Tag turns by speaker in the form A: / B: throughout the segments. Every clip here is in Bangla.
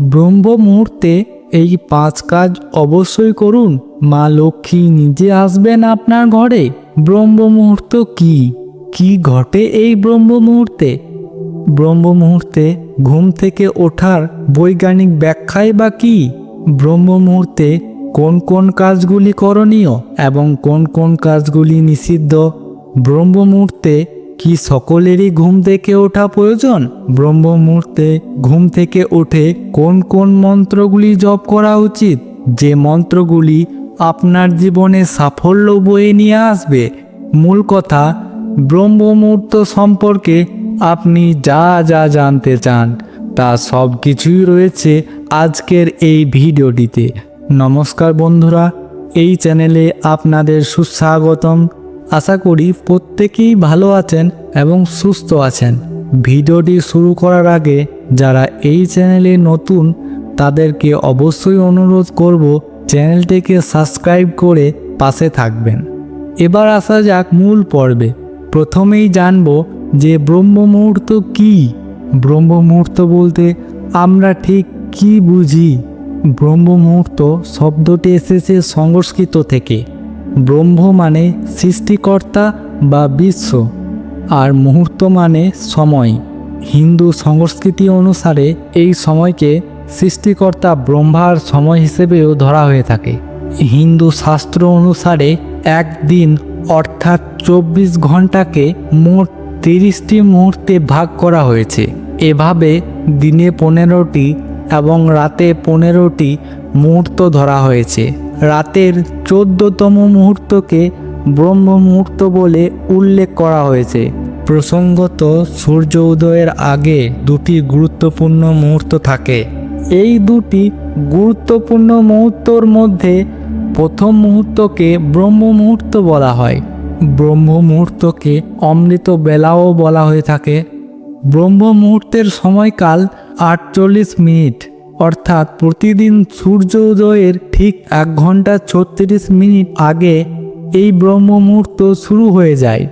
A: ব্রহ্ম মুহূর্তে এই পাঁচ কাজ অবশ্যই করুন। মা লক্ষ্মী নিজে আসবেন আপনার ঘরে। ব্রহ্ম মুহূর্ত কি? কি ঘটে এই ব্রহ্ম মুহূর্তে ব্রহ্ম মুহূর্তে ঘুম থেকে ওঠার বৈজ্ঞানিক ব্যাখ্যাই বা কি? ব্রহ্ম মুহূর্তে কোন কোন কাজগুলি করণীয় এবং কোন কোন কাজগুলি নিষিদ্ধ? ব্রহ্ম মুহূর্তে কি সকলেরই ঘুম থেকে ওঠা প্রয়োজন? ব্রহ্ম মুহূর্তে ঘুম থেকে ওঠে কোন কোন মন্ত্রগুলি জপ করা উচিত? যে মন্ত্রগুলি আপনার জীবনে সাফল্য বয়ে নিয়ে আসবে। মূল কথা ব্রহ্ম মুহূর্ত সম্পর্কে আপনি যা যা জানতে চান, তা সব কিছুই রয়েছে আজকের এই ভিডিওটিতে। নমস্কার বন্ধুরা, এই চ্যানেলে আপনাদের সুস্বাগতম। আশা করি প্রত্যেকেই ভালো আছেন এবং সুস্থ আছেন। ভিডিওটি শুরু করার আগে যারা এই চ্যানেলে নতুন, তাদেরকে অবশ্যই অনুরোধ করব চ্যানেলটিকে সাবস্ক্রাইব করে পাশে থাকবেন। এবার আসা যাক মূল পর্বে। প্রথমেই জানব যে ব্রহ্ম মুহূর্ত কী? ব্রহ্ম মুহূর্ত বলতে আমরা ঠিক কি বুঝি? ব্রহ্ম মুহূর্ত শব্দটি এসেছে সংস্কৃত থেকে। ব্রহ্ম মানে সৃষ্টিকর্তা বা বিশ্ব, আর মুহূর্ত মানে সময়। হিন্দু সংস্কৃতি অনুসারে এই সময়কে সৃষ্টিকর্তা ব্রহ্মার সময় হিসেবেও ধরা হয়ে থাকে। হিন্দু শাস্ত্র অনুসারে একদিন, অর্থাৎ চব্বিশ ঘন্টাকে মোট তিরিশটি মুহূর্তে ভাগ করা হয়েছে। এভাবে দিনে পনেরোটি এবং রাতে পনেরোটি মুহূর্ত ধরা হয়েছে। রাতের চোদ্দতম মুহূর্তকে ব্রহ্ম মুহূর্ত বলে উল্লেখ করা হয়েছে। প্রসঙ্গত সূর্য উদয়ের আগে দুটি গুরুত্বপূর্ণ মুহূর্ত থাকে। এই দুটি গুরুত্বপূর্ণ মুহূর্তর মধ্যে প্রথম মুহূর্তকে ব্রহ্ম মুহূর্ত বলা হয়। ব্রহ্ম মুহূর্তকে অমৃত বেলাও বলা হয়ে থাকে। ব্রহ্ম মুহূর্তের সময়কাল আটচল্লিশ মিনিট। অর্থাৎ প্রতিদিন সূর্য উদয়ের ঠিক এক ঘণ্টা ছত্রিশ মিনিট আগে এই ব্রহ্ম মুহূর্ত শুরু হয়ে যায়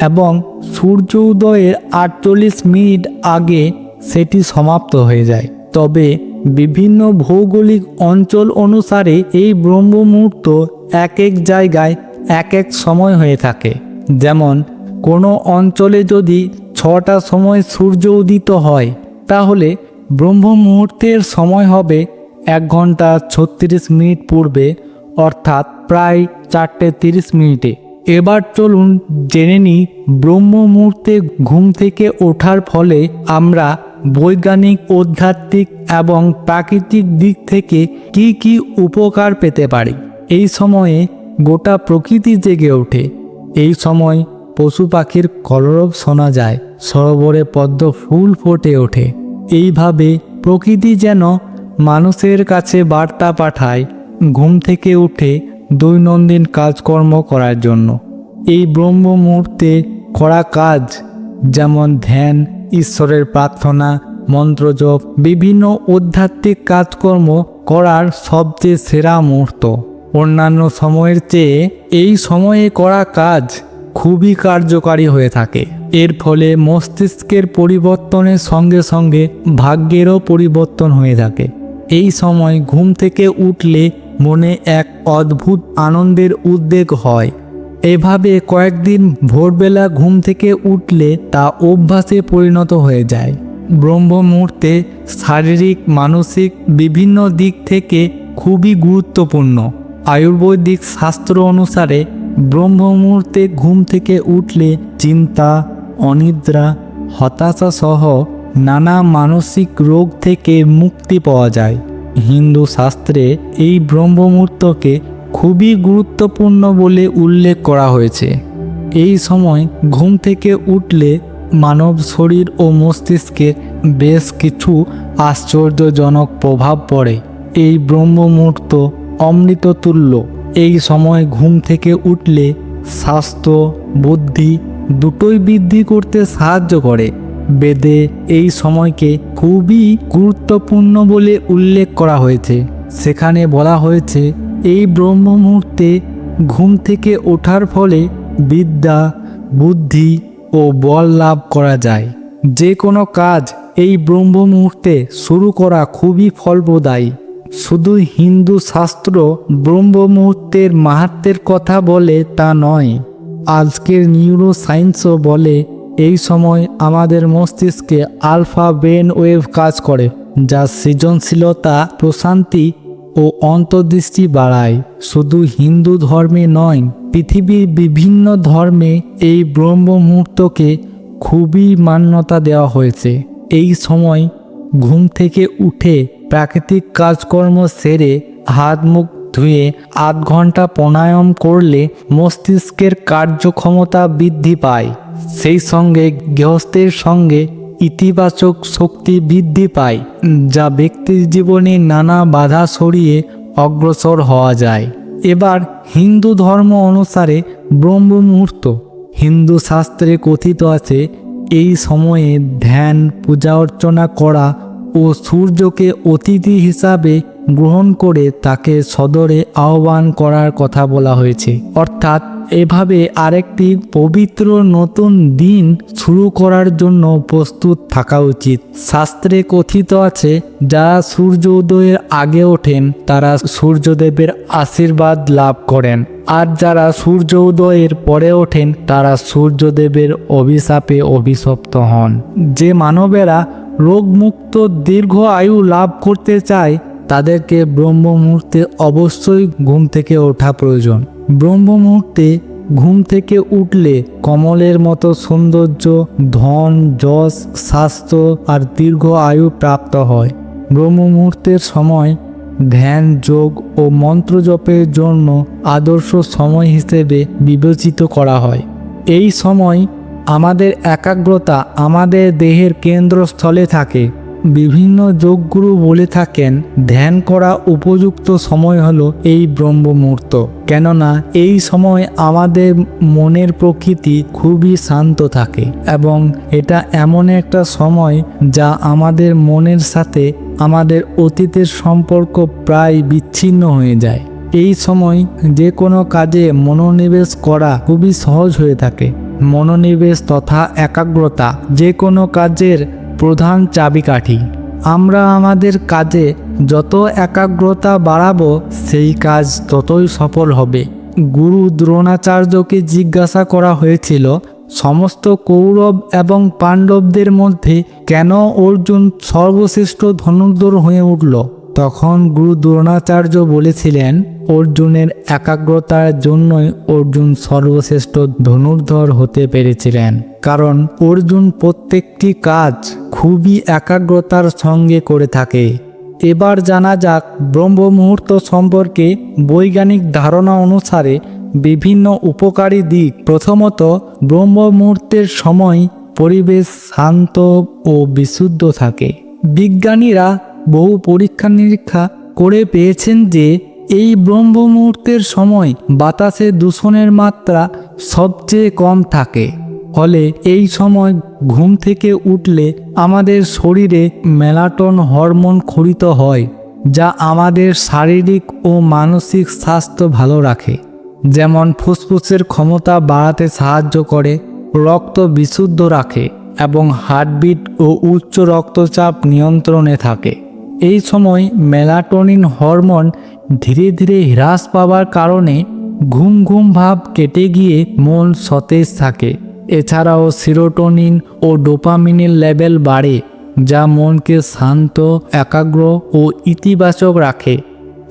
A: এবং সূর্য উদয়ের আটচল্লিশ মিনিট আগে সেটি সমাপ্ত হয়ে যায়। তবে বিভিন্ন ভৌগোলিক অঞ্চল অনুসারে এই ব্রহ্ম মুহূর্ত এক এক জায়গায় এক এক সময় হয়ে থাকে। যেমন, কোনো অঞ্চলে যদি ছটা সময় সূর্য উদিত হয়, তাহলে ব্রহ্ম মুহূর্তের সময় হবে এক ঘণ্টা ছত্রিশ মিনিট পূর্বে, অর্থাৎ প্রায় চারটে তিরিশ মিনিটে। এবার চলুন জেনে নিই ব্রহ্ম মুহূর্তে ঘুম থেকে ওঠার ফলে আমরা বৈজ্ঞানিক, আধ্যাত্মিক এবং প্রাকৃতিক দিক থেকে কি কি উপকার পেতে পারি। এই সময়ে গোটা প্রকৃতি জেগে ওঠে। এই সময় পশু পাখির কলরব শোনা যায়। সরোবরে পদ্ম ফুল ফোটে ওঠে। এইভাবে প্রকৃতি যেন মানুষের কাছে বার্তা পাঠায় ঘুম থেকে উঠে দৈনন্দিন কাজকর্ম করার জন্য। এই ব্রহ্ম মুহূর্তে করা কাজ যেমন ধ্যান, ঈশ্বরের প্রার্থনা, মন্ত্রজপ, বিভিন্ন আধ্যাত্মিক কাজকর্ম করার সবচেয়ে সেরা মুহূর্ত। অন্যান্য সময়ের চেয়ে এই সময়ে করা কাজ খুবই কার্যকারী হয়ে থাকে। এর ফলে মস্তিষ্কের পরিবর্তনের সঙ্গে সঙ্গে ভাগ্যেরও পরিবর্তন হয়ে থাকে। এই সময় ঘুম থেকে উঠলে মনে এক অদ্ভুত আনন্দের উদ্বেগ হয়। এভাবে কয়েকদিন ভোরবেলা ঘুম থেকে উঠলে তা অভ্যাসে পরিণত হয়ে যায়। ব্রহ্ম মুহূর্তে শারীরিক, মানসিক বিভিন্ন দিক থেকে খুবই গুরুত্বপূর্ণ। আয়ুর্বেদিক শাস্ত্র অনুসারে ব্রহ্ম মুহূর্তে ঘুম থেকে উঠলে চিন্তা অনিদ্রা, হতাশা সহ নানা মানসিক রোগ থেকে মুক্তি পাওয়া যায়। হিন্দু শাস্ত্রে এই ব্রহ্ম মুহূর্তকে খুবই গুরুত্বপূর্ণ বলে উল্লেখ করা হয়েছে। এই সময় ঘুম থেকে উঠলে মানব শরীর ও মস্তিষ্কে বেশ কিছু আশ্চর্যজনক প্রভাব পড়ে। এই ব্রহ্ম মুহূর্ত অমৃততুল্য। এই সময় ঘুম থেকে উঠলে স্বাস্থ্য, বুদ্ধি দুটোই বৃদ্ধি করতে সাহায্য করে। বেদে এই সময়কে খুবই গুরুত্বপূর্ণ বলে উল্লেখ করা হয়েছে। সেখানে বলা হয়েছে, এই ব্রহ্ম মুহূর্তে ঘুম থেকে ওঠার ফলে বিদ্যা, বুদ্ধি ও বল লাভ করা যায়। যে কোনো কাজ এই ব্রহ্ম মুহূর্তে শুরু করা খুবই ফলপ্রদায়ী। শুধু হিন্দু শাস্ত্র ব্রহ্ম মুহূর্তের মাহাত্মের কথা বলে তা নয়। আজকের নিউরো সায়েন্সও বলে, এই সময় আমাদের মস্তিষ্কে আলফা ব্রেন ওয়েভ কাজ করে, যা সৃজনশীলতা, প্রশান্তি ও অন্তর্দৃষ্টি বাড়ায়। শুধু হিন্দু ধর্মে নয়, পৃথিবীর বিভিন্ন ধর্মে এই ব্রহ্ম মুহূর্তকে খুবই মান্যতা দেওয়া হয়েছে। এই সময় ঘুম থেকে উঠে প্রাকৃতিক কাজকর্ম সেরে হাত মুখ ধুয়ে আধ ঘণ্টা প্রাণায়াম করলে মস্তিষ্কের কার্যক্ষমতা বৃদ্ধি পায়। সেই সঙ্গে গৃহস্থের সঙ্গে ইতিবাচক শক্তি বৃদ্ধি পায়, যা ব্যক্তির জীবনে নানা বাধা সরিয়ে অগ্রসর হওয়া যায়। এবার হিন্দু ধর্ম অনুসারে ব্রহ্ম মুহূর্ত হিন্দু শাস্ত্রে কথিত আছে, এই সময়ে ধ্যান, পূজা অর্চনা করা ও সূর্যকে অতিথি হিসাবে গ্রহণ করে তাকে সদরে আহ্বান করার কথা বলা হয়েছে। অর্থাৎ এভাবে আরেকটি পবিত্র নতুন দিন শুরু করার জন্য প্রস্তুত থাকা উচিত। শাস্ত্রে কথিত আছে যারা সূর্য উদয়ের আগে ওঠেন, তারা সূর্যদেবের আশীর্বাদ লাভ করেন। আর যারা সূর্য উদয়ের পরে ওঠেন, তারা সূর্যদেবের অভিশাপে অভিশপ্ত হন। যে মানবেরা রোগমুক্ত দীর্ঘ আয়ু লাভ করতে চায় তাদেরকে ব্রহ্ম মুহূর্তে অবশ্যই ঘুম থেকে ওঠা প্রয়োজন। ব্রহ্ম মুহূর্তে ঘুম থেকে উঠলে কমলের মতো সৌন্দর্য, ধন, যশ, স্বাস্থ্য আর দীর্ঘ আয়ু প্রাপ্ত হয়। ব্রহ্ম মুহূর্তের সময় ধ্যান, যোগ ও মন্ত্র জপের জন্য আদর্শ সময় হিসেবে বিবেচিত করা হয়। এই সময় আমাদের একাগ্রতা আমাদের দেহের কেন্দ্রস্থলে থাকে। বিভিন্ন যোগগুরু বলে থাকেন, ধ্যান করা উপযুক্ত সময় হলো এই ব্রহ্ম মুহূর্ত কেননা এই সময় আমাদের মনের প্রকৃতি খুবই শান্ত থাকে এবং এটা এমন একটা সময় যা আমাদের মনের সাথে আমাদের অতীতের সম্পর্ক প্রায় বিচ্ছিন্ন হয়ে যায়। এই সময় যে কোনো কাজে মনোনিবেশ করা খুবই সহজ হয়ে থাকে। মনোনিবেশ তথা একাগ্রতা যে কোনো কাজের প্রধান চাবিকাঠি। আমরা আমাদের কাজে যত একাগ্রতা বাড়াবো, সেই কাজ ততই সফল হবে। গুরু দ্রোণাচার্যকে জিজ্ঞাসা করা হয়েছিল, সমস্ত কৌরব এবং পাণ্ডবদের মধ্যে কেন অর্জুন সর্বশ্রেষ্ঠ ধনুর্ধর হয়ে উঠল? তখন গুরু দ্রোণাচার্য বলেছিলেন, অর্জুনের একাগ্রতার জন্যই অর্জুন সর্বশ্রেষ্ঠ ধনুর্ধর হতে পেরেছিলেন। কারণ অর্জুন প্রত্যেকটি কাজ খুবই একাগ্রতার সঙ্গে করে থাকে। এবার জানা যাক ব্রহ্ম মুহূর্ত সম্পর্কে বৈজ্ঞানিক ধারণা অনুসারে বিভিন্ন উপকারী দিক। প্রথমত ব্রহ্ম মুহূর্তের সময় পরিবেশ শান্ত ও বিশুদ্ধ থাকে। বিজ্ঞানীরা বহু পরীক্ষা নিরীক্ষা করে পেয়েছেন যে, এই ব্রহ্ম মুহূর্তের সময় বাতাসে দূষণের মাত্রা সবচেয়ে কম থাকে। ফলে এই সময় ঘুম থেকে উঠলে আমাদের শরীরে মেলাটন হরমোন খরিত হয়, যা আমাদের শারীরিক ও মানসিক স্বাস্থ্য ভালো রাখে। যেমন ফুসফুসের ক্ষমতা বাড়াতে সাহায্য করে, রক্ত বিশুদ্ধ রাখে এবং হার্টবিট ও উচ্চ রক্তচাপ নিয়ন্ত্রণে থাকে। এই সময় মেলাটোনিন হরমোন ধীরে ধীরে হ্রাস পাওয়ার কারণে ঘুম ঘুম ভাব কেটে গিয়ে মন সতেজ থাকে। এছাড়াও সিরোটোনিন ও ডোপামিনের লেভেল বাড়ে, যা মনকে শান্ত, একাগ্র ও ইতিবাচক রাখে।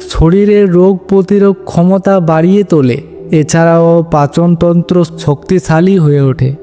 A: শরীরের রোগ প্রতিরোধ ক্ষমতা বাড়িয়ে তোলে, এছাড়াও পাচনতন্ত্র শক্তিশালী হয়ে ওঠে।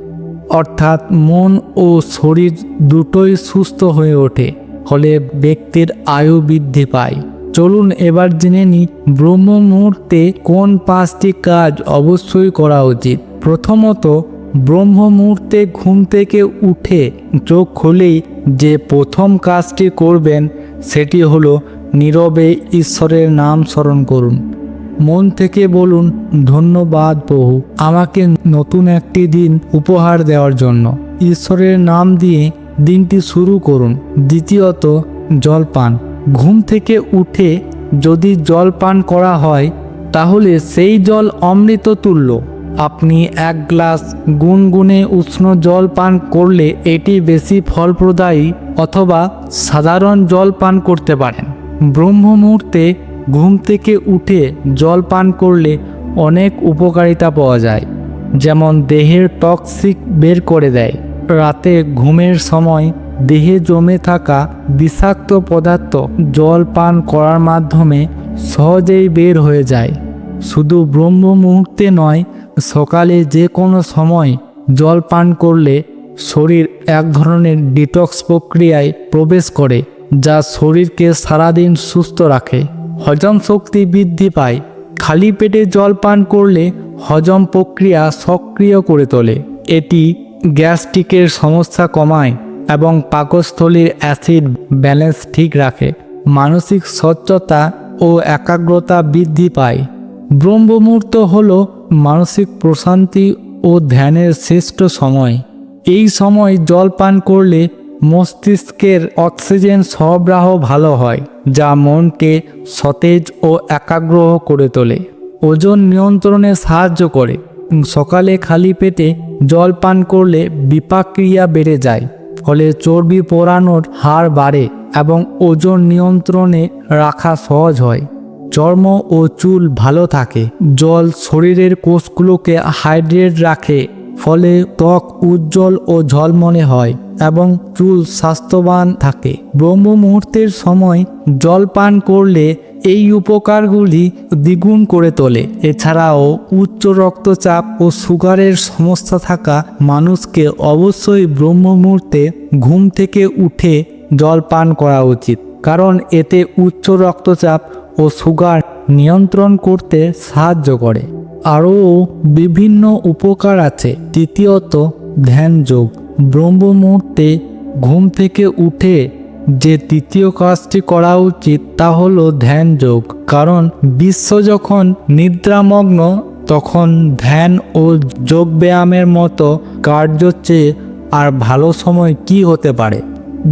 A: অর্থাৎ মন ও শরীর দুটোই সুস্থ হয়ে ওঠে। ফলে ব্যক্তির আয়ু বৃদ্ধি পায়। চলুন এবার জেনে নিই ব্রহ্ম মুহূর্তে কোন পাঁচটি কাজ অবশ্যই করা উচিত। প্রথমত ব্রহ্ম মুহূর্তে ঘুম থেকে উঠে চোখ খুলেই যে প্রথম কাজটি করবেন, সেটি হলো নীরবে ঈশ্বরের নাম স্মরণ করুন। মন থেকে বলুন, ধন্যবাদ প্রভু, আমাকে নতুন একটি দিন উপহার দেওয়ার জন্য। ঈশ্বরের নাম দিয়ে দিনটি শুরু করুন। দ্বিতীয়ত, জলপান। ঘুম থেকে উঠে যদি জল পান করা হয়, তাহলে সেই জল অমৃত তুল্য। আপনি এক গ্লাস গুনগুনে উষ্ণ জল পান করলে এটি বেশি ফলপ্রদায়ী অথবা সাধারণ জল পান করতে পারেন। ব্রহ্ম মুহূর্তে ঘুম থেকে উঠে জল পান করলে অনেক উপকারিতা পাওয়া যায়, যেমন দেহের টক্সিক বের করে দেয়। রাতে ঘুমের সময় দেহে জমে থাকা বিষাক্ত পদার্থ জল পান করার মাধ্যমে সহজেই বের হয়ে যায়। শুধু ব্রহ্ম মুহূর্তে নয়, সকালে যে কোনো সময় জল পান করলে শরীর এক ধরনের ডিটক্স প্রক্রিয়ায় প্রবেশ করে, যা শরীরকে সারাদিন সুস্থ রাখে। হজম শক্তি বৃদ্ধি পায়। খালি পেটে জল পান করলে হজম প্রক্রিয়া সক্রিয় করে তোলে। এটি গ্যাস্ট্রিকের সমস্যা কমায় এবং পাকস্থলীর অ্যাসিড ব্যালেন্স ঠিক রাখে। মানসিক স্বচ্ছতা ও একাগ্রতা বৃদ্ধি পায়। ব্রহ্ম মুহূর্ত হল মানসিক প্রশান্তি ও ধ্যানের শ্রেষ্ঠ সময়। এই সময় জল পান করলে মস্তিষ্কের অক্সিজেন সরবরাহ ভালো হয়, যা মনকে সতেজ ও একাগ্র করে তোলে। ওজন নিয়ন্ত্রণে সাহায্য করে। সকালে খালি পেটে জল পান করলে বিপাক্রিয়া বেড়ে যায়, ফলে চর্বি পোড়ানোর হার বাড়ে এবং ওজন নিয়ন্ত্রণে রাখা সহজ হয়। চর্ম ও চুল ভালো থাকে, জল শরীরের কোষগুলোকে হাইড্রেট রাখে, ফলে ত্বক উজ্জ্বল ও ঝলমলে হয়। এবং চুল স্বাস্থ্যবান থাকে। ব্রহ্ম মুহূর্তের সময় জল পান করলে এই উপকারগুলি দ্বিগুণ করে তোলে। এছাড়াও উচ্চ রক্তচাপ ও সুগারের সমস্যা থাকা মানুষকে অবশ্যই ব্রহ্ম মুহূর্তে ঘুম থেকে উঠে জল পান করা উচিত। কারণ এতে উচ্চ রক্তচাপ ও সুগার নিয়ন্ত্রণ করতে সাহায্য করে। আরও বিভিন্ন উপকার আছে। তৃতীয়ত ধ্যান যোগ ব্রহ্ম মুহূর্তে ঘুম থেকে উঠে যে তৃতীয় কাজটি করা উচিত তা হলো ধ্যান যোগ কারণ বিশ্ব যখন নিদ্রামগ্ন, তখন ধ্যান ও যোগ ব্যায়ামের মতো কার্য চেয়ে আর ভালো সময় কি হতে পারে?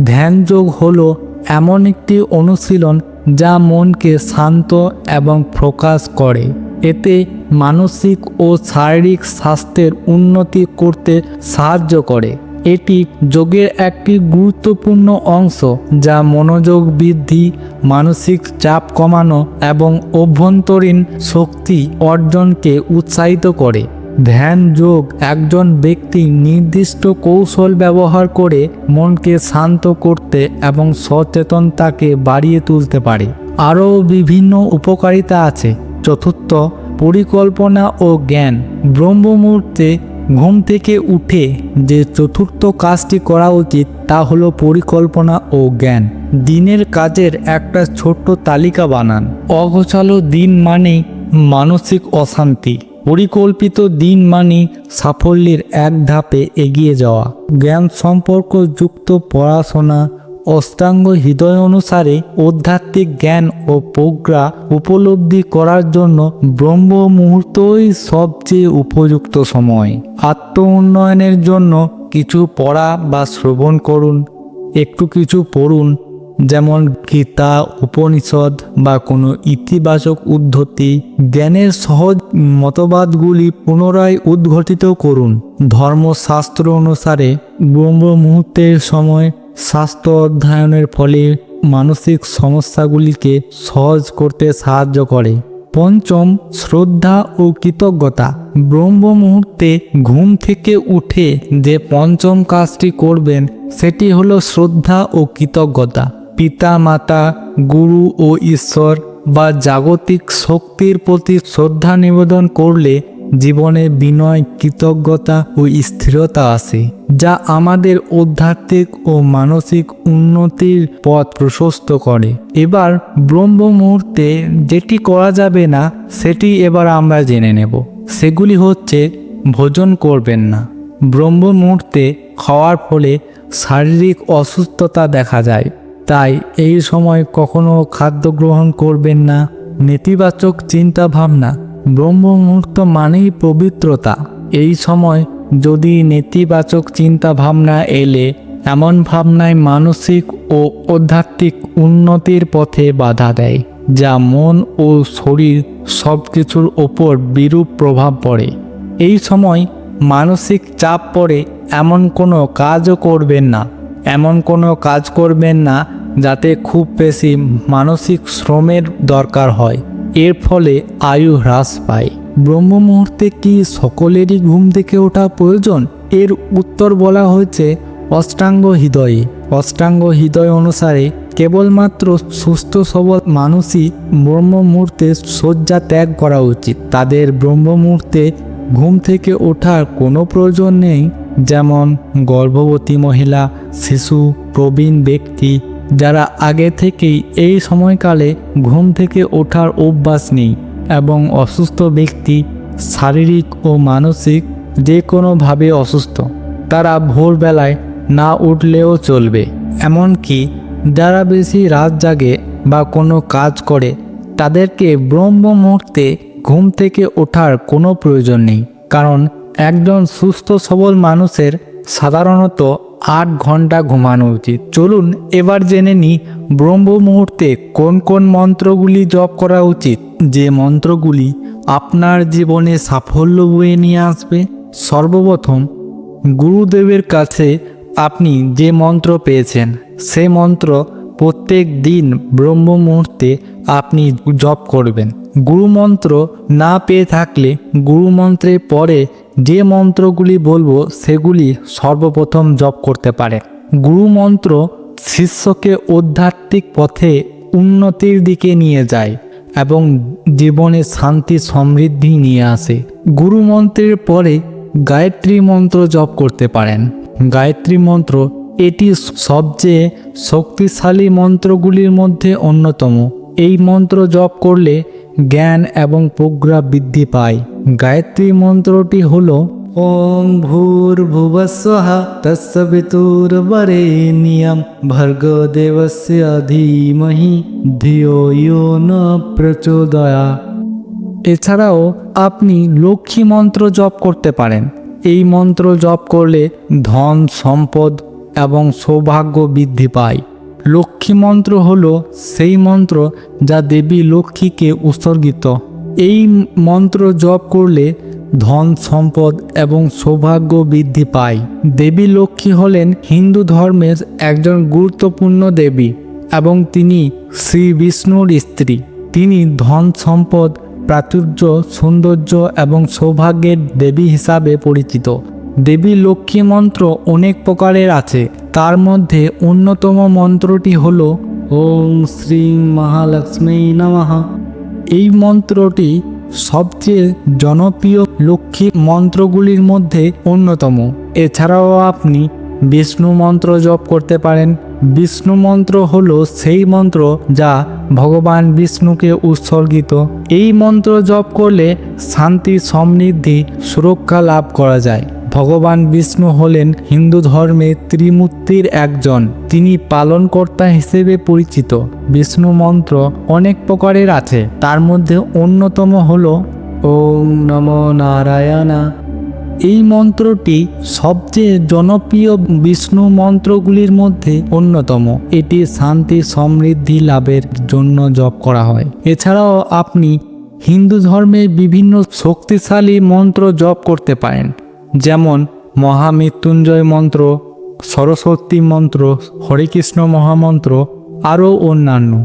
A: ধ্যান যোগ হলো এমন একটি অনুশীলন যা মনকে শান্ত এবং প্রকাশ করে। এতে মানসিক ও শারীরিক স্বাস্থ্যের উন্নতি করতে সাহায্য করে। এটি যোগের একটি গুরুত্বপূর্ণ অংশ যা মনোযোগ বৃদ্ধি, মানসিক চাপ কমানো এবং অভ্যন্তরীণ শক্তি অর্জনকে উৎসাহিত করে। ধ্যান যোগ একজন ব্যক্তি নির্দিষ্ট কৌশল ব্যবহার করে মনকে শান্ত করতে এবং সচেতনতাকে বাড়িয়ে তুলতে পারে। আরও বিভিন্ন উপকারিতা আছে। চতুর্থ, পরিকল্পনা ও জ্ঞান। ব্রহ্ম মুহূর্তে ঘুম থেকে উঠে যে চতুর্থ কাজটি করা উচিত তা হলো পরিকল্পনা ও জ্ঞান। দিনের কাজের একটা ছোট্ট তালিকা বানান। অগোছালো দিন মানেই মানসিক অশান্তি। পরিকল্পিত দিন মানে সাফল্যের এক ধাপে এগিয়ে যাওয়া। জ্ঞান সম্পর্কযুক্ত পড়াশোনা অষ্টাঙ্গ হৃদয় অনুসারে আধ্যাত্মিক জ্ঞান ও প্রজ্ঞা উপলব্ধি করার জন্য ব্রহ্ম মুহূর্তই সবচেয়ে উপযুক্ত সময়। আত্ম উন্নয়নের জন্য কিছু পড়া বা শ্রবণ করুন, একটু কিছু পড়ুন, যেমন গীতা, উপনিষদ বা কোনো ইতিবাচক উদ্ধতি। জ্ঞানের সহজ মতবাদগুলি পুনরায় উদ্ঘটিত করুন। ধর্মশাস্ত্র অনুসারে ব্রহ্ম মুহূর্তের সময় স্বাস্থ্য অধ্যয়নের ফলে মানসিক সমস্যাগুলিকে সহজ করতে সাহায্য করে। পঞ্চম, শ্রদ্ধা ও কৃতজ্ঞতা। ব্রহ্ম মুহূর্তে ঘুম থেকে উঠে যে পঞ্চম কাজটি করবেন, সেটি হলো শ্রদ্ধা ও কৃতজ্ঞতা। পিতা মাতা গুরু ও ঈশ্বর বা জাগতিক শক্তির প্রতি শ্রদ্ধা নিবেদন করলে জীবনে বিনয়, কৃতজ্ঞতা ও স্থিরতা আছে, যা আমাদের আধ্যাত্মিক ও মানসিক উন্নতির পথ প্রশস্ত করে। এবার ব্রহ্ম মুহূর্তে যেটি করা যাবে না, সেটি এবার আমরা জেনে নেব। সেগুলি হচ্ছে, ভোজন করবেন না। ব্রহ্ম মুহূর্তে খাওয়ার ফলে শারীরিক অসুস্থতা দেখা যায়। তাই এই সময় কখনো খাদ্য গ্রহণ করবেন না। নেতিবাচক চিন্তা ভাবনা ব্রহ্ম মুহূর্ত মানেই পবিত্রতা। এই সময় যদি নেতিবাচক চিন্তা ভাবনা এলে, এমন ভাবনায় মানসিক ও আধ্যাত্মিক উন্নতির পথে বাধা দেয়, যা মন ও শরীর সব কিছুর ওপর বিরূপ প্রভাব পড়ে। এই সময় মানসিক চাপ পড়ে, এমন কোনো কাজও করবেন না। এমন কোনো কাজ করবেন না, যাতে খুব বেশি মানসিক শ্রমের দরকার হয়। এর ফলে আয়ু হ্রাস পায়। ব্রহ্ম মুহূর্তে কি সকলেরই ঘুম থেকে ওঠা প্রয়োজন? এর উত্তর বলা হয়েছে, অষ্টাঙ্গ হৃদয়ে। অষ্টাঙ্গ হৃদয় অনুসারে কেবলমাত্র সুস্থ সবল মানুষই ব্রহ্ম মুহূর্তে শয্যা ত্যাগ করা উচিত। তাদের ব্রহ্ম মুহূর্তে ঘুম থেকে ওঠার কোনো প্রয়োজন নেই, যেমন গর্ভবতী মহিলা, শিশু, প্রবীণ ব্যক্তি যারা আগে থেকেই এই সময়কালে ঘুম থেকে ওঠার অভ্যাস নেই এবং অসুস্থ ব্যক্তি শারীরিক ও মানসিক যে কোনোভাবে অসুস্থ, তারা ভোরবেলায় না উঠলেও চলবে। এমনকি যারা বেশি রাত জাগে বা কোনো কাজ করে, তাদেরকে ব্রহ্ম মুহূর্তে ঘুম থেকে ওঠার কোনো প্রয়োজন নেই। কারণ একজন সুস্থ সবল মানুষের সাধারণত আট ঘণ্টা ঘুমানো উচিত। চলুন এবার জেনে নিই ব্রহ্ম মুহূর্তে কোন কোন মন্ত্রগুলি জপ করা উচিত। যে মন্ত্রগুলি আপনার জীবনে সাফল্য বয়ে নিয়ে আসবে। সর্বপ্রথম গুরুদেবের কাছে আপনি যে মন্ত্র পেয়েছেন, সে মন্ত্র প্রত্যেক দিন ব্রহ্ম মুহূর্তে আপনি জপ করবেন। গুরুমন্ত্র না পেয়ে থাকলে গুরুমন্ত্রের পরে যে মন্ত্রগুলি বলব, সেগুলি সর্বপ্রথম জপ করতে পারে। গুরুমন্ত্র শিষ্যকে আধ্যাত্মিক পথে উন্নতির দিকে নিয়ে যায় এবং জীবনে শান্তি, সমৃদ্ধি নিয়ে আসে। গুরুমন্ত্রের পরে গায়ত্রী মন্ত্র জপ করতে পারেন। গায়ত্রী মন্ত্র এটি সবচেয়ে শক্তিশালী মন্ত্রগুলির মধ্যে অন্যতম। এই মন্ত্র জপ করলে জ্ঞান এবং প্রজ্ঞা বৃদ্ধি পায়। গায়ত্রী মন্ত্রটি হল ওম ভূর্ভুবস্বঃ তস্য বিতুর্বরেণ্যম ভর্গ দেবস্য ধীমহি ধিয়ো ইয়ো ন প্রচোদয়া। এছাড়াও আপনি লক্ষ্মী মন্ত্র জপ করতে পারেন। এই মন্ত্র জপ করলে ধন সম্পদ এবং সৌভাগ্য বৃদ্ধি পায়। লক্ষ্মী মন্ত্র হল সেই মন্ত্র যা দেবী লক্ষ্মীকে উৎসর্গিত। এই মন্ত্র জপ করলে ধন সম্পদ এবং সৌভাগ্য বৃদ্ধি পায়। দেবী লক্ষ্মী হলেন হিন্দু ধর্মের একজন গুরুত্বপূর্ণ দেবী এবং তিনি শ্রী বিষ্ণুর স্ত্রী। তিনি ধন সম্পদ, প্রাচুর্য, সৌন্দর্য এবং সৌভাগ্যের দেবী হিসাবে পরিচিত। দেবী লক্ষ্মী মন্ত্র অনেক প্রকারের আছে। তার মধ্যে অন্যতম মন্ত্রটি হল ওম শ্রী মহালক্ষ্মী নমঃ। এই মন্ত্রটি সবচেয়ে জনপ্রিয় লক্ষ্মী মন্ত্রগুলির মধ্যে অন্যতম। এছাড়াও আপনি বিষ্ণু মন্ত্র জপ করতে পারেন। বিষ্ণু মন্ত্র হল সেই মন্ত্র যা ভগবান বিষ্ণুকে উৎসর্গিত। এই মন্ত্র জপ করলে শান্তি, সমৃদ্ধি, সুরক্ষা লাভ করা যায়। ভগবান বিষ্ণু হলেন হিন্দু ধর্মে ত্রিমূর্তির একজন। তিনি পালনকর্তা হিসেবে পরিচিত। বিষ্ণু মন্ত্র অনেক প্রকারের আছে। তার মধ্যে অন্যতম হল, ওম নম নারায়ণা। এই মন্ত্রটি সবচেয়ে জনপ্রিয় বিষ্ণু মন্ত্রগুলির মধ্যে অন্যতম। এটি শান্তি, সমৃদ্ধি লাভের জন্য জপ করা হয়। এছাড়াও আপনি হিন্দু ধর্মে বিভিন্ন শক্তিশালী মন্ত্র জপ করতে পারেন। যেমন মহামৃত্যুঞ্জয় মন্ত্র, সরস্বতী মন্ত্র, হরেকৃষ্ণ মহামন্ত্র, আরও অন্যান্য।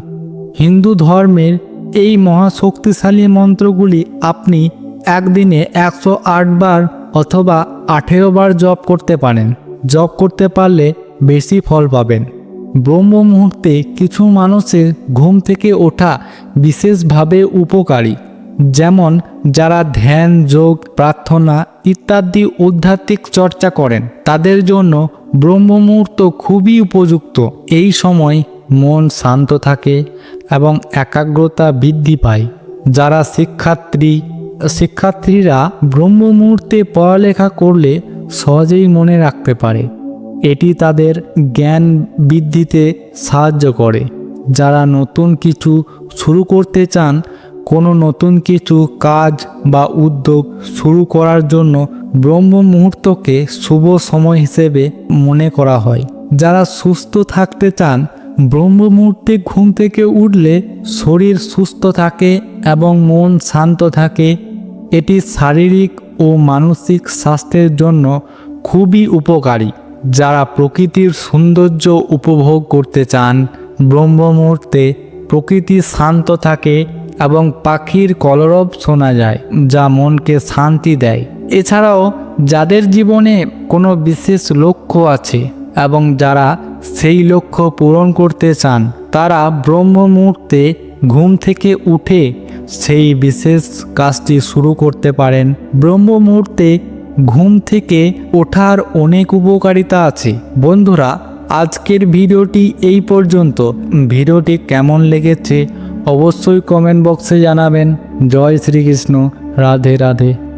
A: হিন্দু ধর্মের এই মহাশক্তিশালী মন্ত্রগুলি আপনি একদিনে একশো বার অথবা আঠেরো বার জপ করতে পারেন। জপ করতে পারলে বেশি ফল পাবেন। ব্রহ্ম মুহূর্তে কিছু মানুষের ঘুম থেকে ওঠা বিশেষভাবে উপকারী। যেমন যারা ধ্যান, যোগ, প্রার্থনা ইত্যাদি আধ্যাত্মিক চর্চা করেন, তাদের জন্য ব্রহ্ম মুহূর্ত খুবই উপযুক্ত। এই সময় মন শান্ত থাকে এবং একাগ্রতা বৃদ্ধি পায়। যারা শিক্ষার্থী, শিক্ষার্থীরা ব্রহ্ম মুহূর্তে পড়ালেখা করলে সহজেই মনে রাখতে পারে। এটি তাদের জ্ঞান বৃদ্ধিতে সাহায্য করে। যারা নতুন কিছু শুরু করতে চান কোনো নতুন কিছু, কাজ বা উদ্যোগ শুরু করার জন্য ব্রহ্ম মুহূর্তকে শুভ সময় হিসেবে মনে করা হয়। যারা সুস্থ থাকতে চান, ব্রহ্ম মুহূর্তে ঘুম থেকে উঠলে শরীর সুস্থ থাকে এবং মন শান্ত থাকে। এটি শারীরিক ও মানসিক স্বাস্থ্যের জন্য খুবই উপকারী। যারা প্রকৃতির সৌন্দর্য উপভোগ করতে চান, ব্রহ্ম মুহূর্তে প্রকৃতি শান্ত থাকে এবং পাখির কলরব শোনা যায়, যা মনকে শান্তি দেয়। এছাড়াও, যাদের জীবনে কোনো বিশেষ লক্ষ্য আছে এবং যারা সেই লক্ষ্য পূরণ করতে চান, তারা ব্রহ্ম মুহূর্তে ঘুম থেকে উঠে সেই বিশেষ কাজটি শুরু করতে পারেন। ব্রহ্ম মুহূর্তে ঘুম থেকে ওঠার অনেক উপকারিতা আছে। বন্ধুরা, আজকের ভিডিওটি এই পর্যন্ত। ভিডিওটি কেমন লেগেছে অবশ্যই কমেন্ট বক্সে জানাবেন। জয় শ্রীকৃষ্ণ। রাধে রাধে।